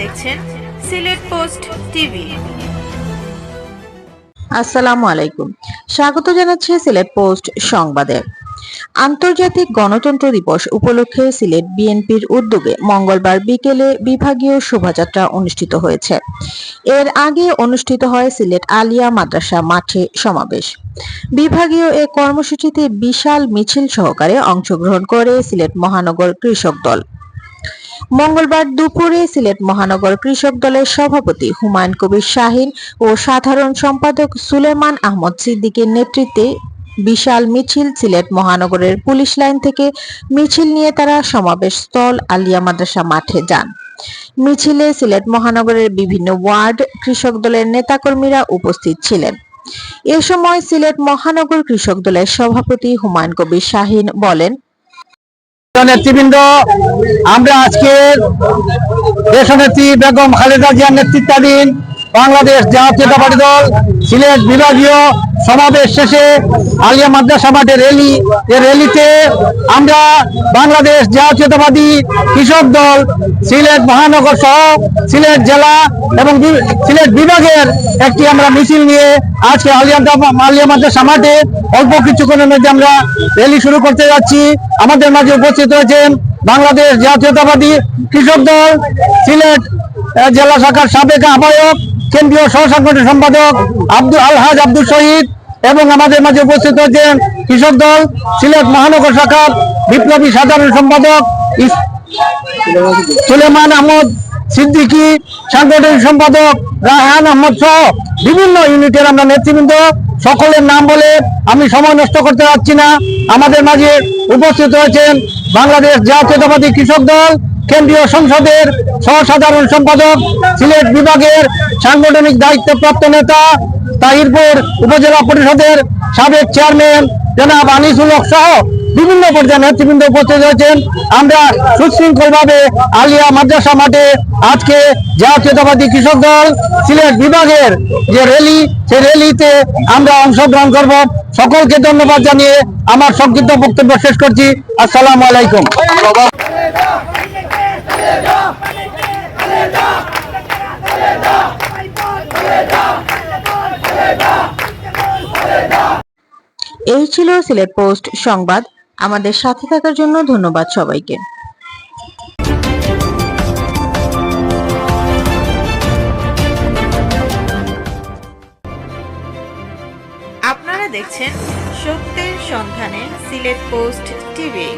দেখছেন Sylhet post TV. আসসালামু আলাইকুম। স্বাগত জানাচ্ছি সিলেট পোস্ট সংবাদে। আন্তর্জাতিক গণতন্ত্র দিবস উপলক্ষে সিলেট বিএনপির উদ্যোগে মঙ্গলবার বিকেলে বিভাগীয় শোভাযাত্রা অনুষ্ঠিত হয়েছে। এর আগে অনুষ্ঠিত হয় সিলেট আলিয়া মাদ্রাসা মাঠে সমাবেশ। বিভাগীয় এ কর্মসূচিতে বিশাল মিছিল সহকারে অংশগ্রহণ করে সিলেট মহানগর কৃষক দল। মঙ্গলবার দুপুরে সিলেট মহানগর কৃষক দলের সভাপতি হুমায়ুন কবির শাহিন ও সাধারণ সম্পাদক সুলেমান আহমদ সিদ্দিকের নেতৃত্বে বিশাল মিছিল সিলেট মহানগরের পুলিশ লাইন থেকে মিছিল নিয়ে তারা সমাবেশ স্থল আলিয়া মাদ্রাসা মাঠে যান। মিছিলে সিলেট মহানগরের বিভিন্ন ওয়ার্ড কৃষক দলের নেতাকর্মীরা উপস্থিত ছিলেন। এ সময় সিলেট মহানগর কৃষক দলের সভাপতি হুমায়ুন কবির শাহিন বলেন নেতৃবৃন্দ আমরা আজকে দেশনেত্রী বেগম খালেদা জিয়ার নেতৃত্বাধীন বাংলাদেশ জাতীয়তাবাদী দল সিলেট বিভাগীয় সমাবেশ শেষে আলিয়া মাদ্রাসা মাঠে র্যালি এ র্যালিতে আমরা বাংলাদেশ জাতীয়তাবাদী কৃষক দল, সিলেট মহানগর সহ সিলেট জেলা এবং সিলেট বিভাগের একটি আমরা মিছিল নিয়ে আজকে আলিয়া আলিয়া মাদ্রাসা মাঠে অল্প কিছুক্ষণের মধ্যে আমরা র্যালি শুরু করতে যাচ্ছি। আমাদের মাঝে উপস্থিত রয়েছেন বাংলাদেশ জাতীয়তাবাদী কৃষক দল, সিলেট জেলা শাখার সাবেক আহ্বায়ক কেন্দ্রীয় সহ সাংগঠনিক সম্পাদক আব্দুল আলহাজ আব্দুল শহীদ এবং আমাদের মাঝে উপস্থিত রয়েছেন কৃষক দল, সিলেট মহানগর শাখার বিপ্লবী সাধারণ সম্পাদক সুলেমান আহমদ সিদ্দিকী, সাংগঠনিক সম্পাদক রায়হান আহমদ সহ বিভিন্ন ইউনিটের আমরা নেতৃবৃন্দ। সকলের নাম বলে আমি সময় নষ্ট করতে পারছি না। আমাদের মাঝে উপস্থিত হয়েছেন বাংলাদেশ জাতীয়তাবাদী কৃষক দল কেন্দ্রীয় সংসদের সহসাধারণ সম্পাদক, সিলেট বিভাগের সাংগঠনিক দায়িত্বপ্রাপ্ত নেতা, তাহিরপুর উপজেলা পরিষদের সাবেক চেয়ারম্যান জনাব আনিসুল হক সহ বিভিন্ন পর্যায়ে নেতৃবৃন্দ উপস্থিত হয়েছেন আমরা সুশৃঙ্খল ভাবে আলিয়া মাদ্রাসা মাঠে আজকে জাতীয়তাবাদী কৃষক দল, সিলেট বিভাগের যে র্যালি, সেই র্যালিতে আমরা অংশগ্রহণ করব। সকলকে ধন্যবাদ জানিয়ে আমার সংক্ষিপ্ত বক্তব্য শেষ করছি। আসসালামু আলাইকুম। এই ছিল সিলেট পোস্ট সংবাদ। আমাদের সাথে থাকার জন্য ধন্যবাদ সবাইকে। আপনারা দেখছেন সত্যের সন্ধানে সিলেট পোস্ট টিভি।